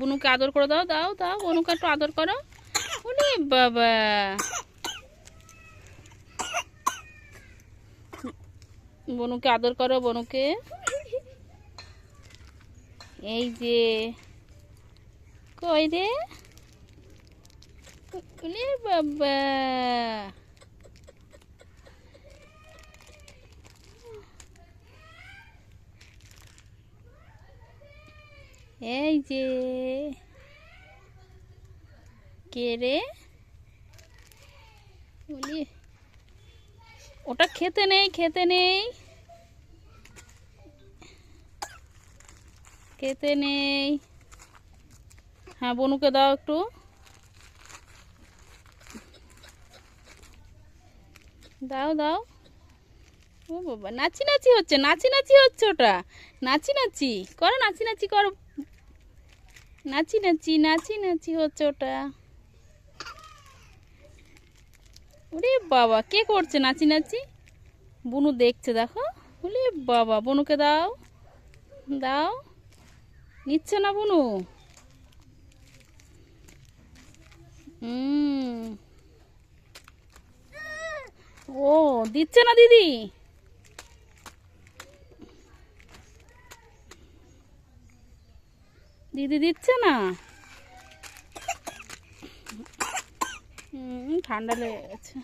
বুনুকে আদর করে দাও দাও দাও, বনুকে একটু আদর করো। উনি বাবা। বনুকে আদর করো, বনুকে। এই যে, কই রে? বাবা। এই যে, কে রে? বলি, ওটা খেতে নেই খেতে নেই। খেতে নেই। হ্যাঁ বনুকে দাও একটু। দাও দাও। ও বাবা, নাচি নাচি হচ্ছে, নাচি নাচি হচ্ছে ওটা। নাচি নাচি, করো নাচি নাচি করো। নাচি নাচি নাচি নাচি হচ্ছে ওটা। ওরে বাবা, কে করছে নাচি নাচি? বনু দেখছে, দেখো। ওরে বাবা, বনুকে দাও। দাও। নিচ্ছে না বনু? হুম। ও, দিচ্ছে না দিদি? দিদি দিচ্ছে না? ঠান্ডা লেগে গেছে।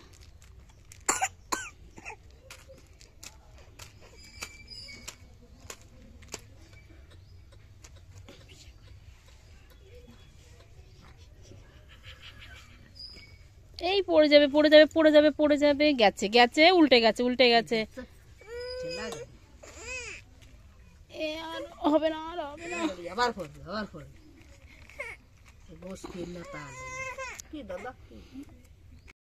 এই পড়ে যাবে পড়ে যাবে পড়ে যাবে পড়ে যাবে, গেছে গেছে, উল্টে গেছে উল্টে গেছে। এ আর হবে না আর হবে না। আবার পড়বে আবার পড়বে কি